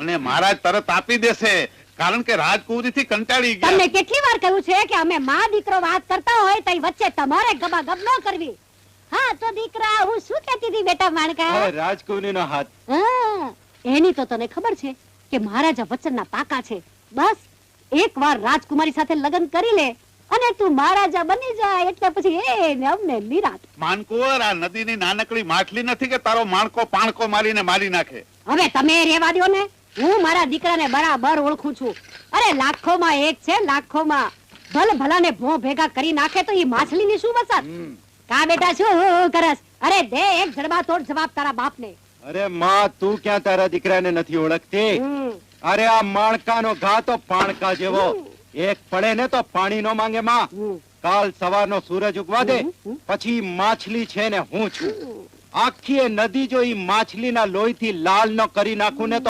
અને મહારાજ તરત આપી દેશે કારણ કે રાજકુંવરી થી કંટાળી ગયા. તમને કેટલી વાર કહ્યું છે કે અમે માં દીકરો વાત કરતા હોય તો વચ્ચે તમારે ગબાગબ ન કરવી? હા તો દીકરા હું શું કહેતી હતી બેટા માણકા? હવે રાજકુંવરીનો હાથ. એની તો તને ખબર છે કે મહારાજા વચનના પાકા છે. બસ એકવાર રાજકુમારી સાથે લગ્ન કરી લે અને તું મહારાજા બની જાય એટલે પછી એને અમને નિરાત. માનકુવર આ નદીની નાનકડી માછલી નથી કે તારો માણકો પાણકો મારીને મારી નાખે. હવે તમે રેવા દો ને. હું મારા દીકરાને બરાબર ઓળખું છું. અરે લાખોમાં એક છે લાખોમાં. ભલ ભલાને ભો ભેગા કરી નાખે તો ઈ માછલીની શું વસત? કા બેટા શું કરસ? અરે દે એક જડબાતોડ જવાબ તારા બાપને. અરે માં તું ક્યાં તારા દીકરાને નથી ઓળખતી? અરે આ માણકાનો ઘા તો પાણકા જેવો. એક પડે ને તો પાણી નો માંગે માં. કાલ કાલ સવારનો સૂરજ ઉગવા દે. પછી માછલી છે ને હું છું. આખી નદી જો ઈ માછલીના લોહીથી લાલ નો કરી નાખું ને તો